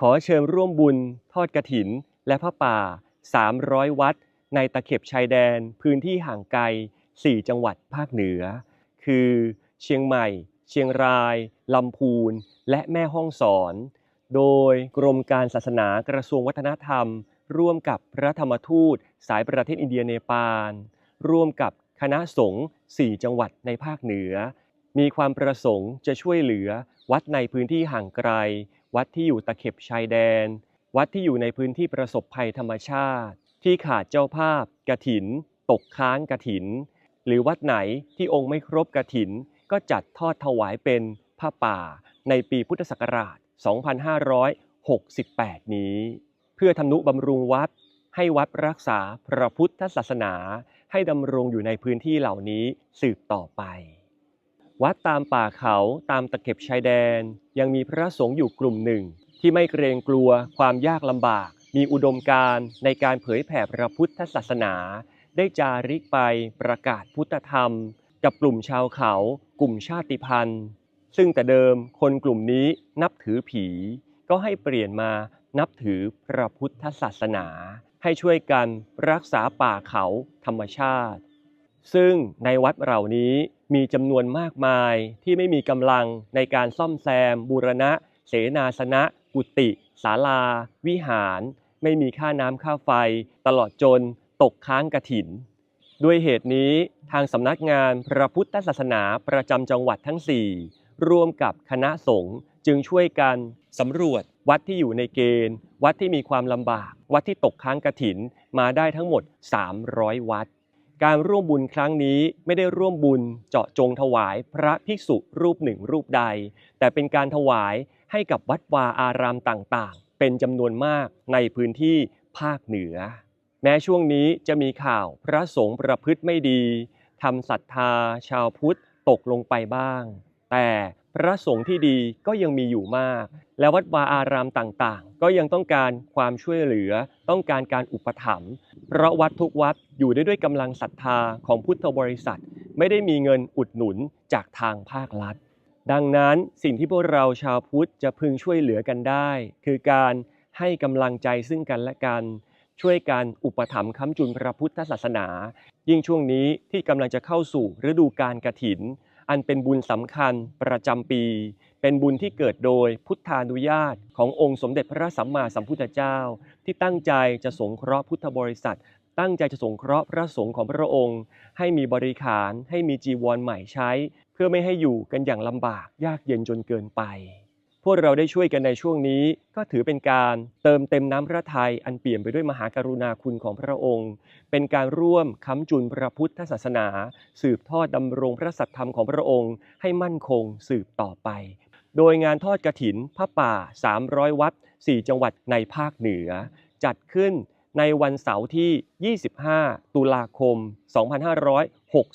ขอเชิญร่วมบุญ ทอดกระถิน และพระป่า 300 วัด ในตะเข็บชายแดนพื้นที่ห่างไกล 4 จังหวัดภาคเหนือ คือ เชียงใหม่ เชียงราย ลำพูน และแม่ฮ่องสอน โดยกรมการศาสนากระทรวงวัฒนธรรม ร่วมกับพระธรรมทูต สายประเทศอินเดียเนปาล ร่วมกับคณะสงฆ์4 จังหวัดในภาคเหนือ มีความประสงค์จะช่วยเหลือวัดในพื้นที่ห่างไกล วัดที่อยู่ตะเข็บชายแดน วัดที่อยู่ในพื้นที่ประสบภัยธรรมชาติ ที่ขาดเจ้าภาพกระถิน ตกค้างกระถิน หรือวัดไหนที่องค์ไม่ครบกระถิน ก็จัดทอดถวายเป็นผ้าป่า ในปีพุทธศักราช 2568 นี้ เพื่อทำนุบำรุงวัด ให้วัดรักษาพระพุทธศาสนา ให้ดำรงอยู่ในพื้นที่เหล่านี้สืบต่อไป วัดตามป่าเขาตามตะเข็บชายแดน ยังมีพระสงฆ์อยู่กลุ่มหนึ่ง ที่ไม่เกรงกลัวความยากลำบาก มีอุดมการณ์ในการเผยแผ่พระพุทธศาสนา ได้จาริกไปประกาศพุทธธรรม กับกลุ่มชาวเขา กลุ่มชาติพันธุ์ ซึ่งแต่เดิมคนกลุ่มนี้นับถือผี ก็ให้เปลี่ยนมานับถือพระพุทธศาสนา ให้ช่วยกันรักษาป่าเขาธรรมชาติ ซึ่งในวัดเหล่านี้มีจำนวนมากมายที่ไม่มีกำลังในการซ่อมแซม บูรณะ เสนาสนะ กุฏิศาลา วิหาร ไม่มีค่าน้ำค่าไฟ ตลอดจนตกค้างกระถิน ด้วยเหตุนี้ทางสำนักงานพระพุทธศาสนาประจำจังหวัดทั้ง 4 ร่วมกับคณะสงฆ์จึงช่วยกันสำรวจวัดที่อยู่ในเกณฑ์ วัดที่มีความลำบาก วัดที่ตกค้างกระถินมาได้ทั้งหมด 300 วัด การร่วมบุญครั้งนี้ไม่ได้ร่วมบุญเจาะจงถวายพระภิกษุรูปหนึ่งรูปใด แต่เป็นการถวายให้กับวัดวาอารามต่างๆ เป็นจำนวนมากในพื้นที่ภาคเหนือ แม้ช่วงนี้จะมีข่าวพระสงฆ์ประพฤติไม่ดีทำศรัทธาชาวพุทธตกลงไปบ้าง แต่พระสงฆ์ที่ดีก็ยังมีอยู่มาก และวัดวาอารามต่างๆ ก็ยังต้องการความช่วยเหลือ ต้องการการอุปถัมภ์ เพราะวัดทุกวัดอยู่ได้ด้วยกำลังศรัทธาของพุทธบริษัท ไม่ได้มีเงินอุดหนุนจากทางภาครัฐ ดังนั้นสิ่งที่พวกเราชาวพุทธจะพึงช่วยเหลือกันได้ คือการให้กำลังใจซึ่งกันและกัน ช่วยกันอุปถัมภ์ค้ำจุนพระพุทธศาสนา ยิ่งช่วงนี้ที่กำลังจะเข้าสู่ฤดูการกระถิน อันเป็นบุญสำคัญประจำปี เป็นบุญที่เกิดโดยพุทธานุญาตขององค์สมเด็จพระสัมมาสัมพุทธเจ้า ที่ตั้งใจจะสงเคราะห์พุทธบริษัท ตั้งใจจะสงเคราะห์พระสงฆ์ของพระองค์ ให้มีบริขารให้มีจีวรใหม่ใช้ เพื่อไม่ให้อยู่กันอย่างลำบากยากเย็นจนเกินไป พวกเราได้ช่วยกันในช่วงนี้ ก็ถือเป็นการเติมเต็มน้ำพระทัยอันเปี่ยมไปด้วยมหากรุณาคุณของพระองค์ เป็นการร่วมค้ำจุนพระพุทธศาสนา สืบทอดดำรงพระสัตธรรมของพระองค์ ให้มั่นคงสืบต่อไป โดยงานทอดกระถินพระป่า 300 วัด 4 จังหวัดในภาคเหนือ จัดขึ้นในวันเสาร์ที่ 25 ตุลาคม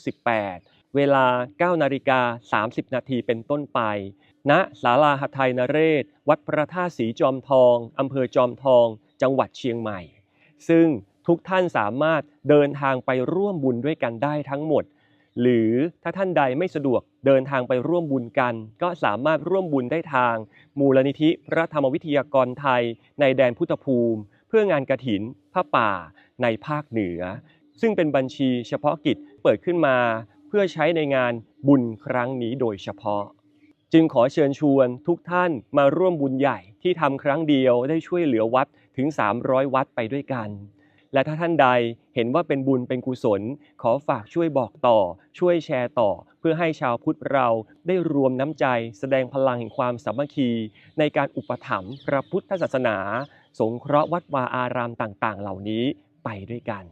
2568 เวลา 9 นาฬิกา 30 นาทีเป็นต้นไป ณ ศาลาหทัยนเรศ วัดพระธาตุสีจอมทอง อำเภอจอมทอง จังหวัดเชียงใหม่ ซึ่งทุกท่านสามารถเดินทางไปร่วมบุญด้วยกันได้ทั้งหมด หรือถ้าท่านใดไม่สะดวกเดินทางไปร่วมบุญกัน ก็สามารถร่วมบุญได้ทาง มูลนิธิพระธรรมวิทยากรไทย ในแดนพุทธภูมิ เพื่องานกระถินผ้าป่าในภาคเหนือ ซึ่งเป็นบัญชีเฉพาะกิจเปิดขึ้นมาเพื่อใช้ในงานบุญครั้งนี้โดยเฉพาะ จึงขอเชิญชวนทุกท่านมาร่วมบุญใหญ่ที่ทำครั้งเดียวได้ช่วยเหลือวัดถึง 300 วัดไปด้วยกัน และถ้าท่านใดเห็นว่าเป็นบุญเป็นกุศล ขอฝากช่วยบอกต่อ ช่วยแชร์ต่อ เพื่อให้ชาวพุทธเราได้รวมน้ำใจ แสดงพลังแห่งความสามัคคี ในการอุปถัมภ์พระพุทธศาสนา สงเคราะห์วัดวาอารามต่างๆ เหล่านี้ไปด้วยกัน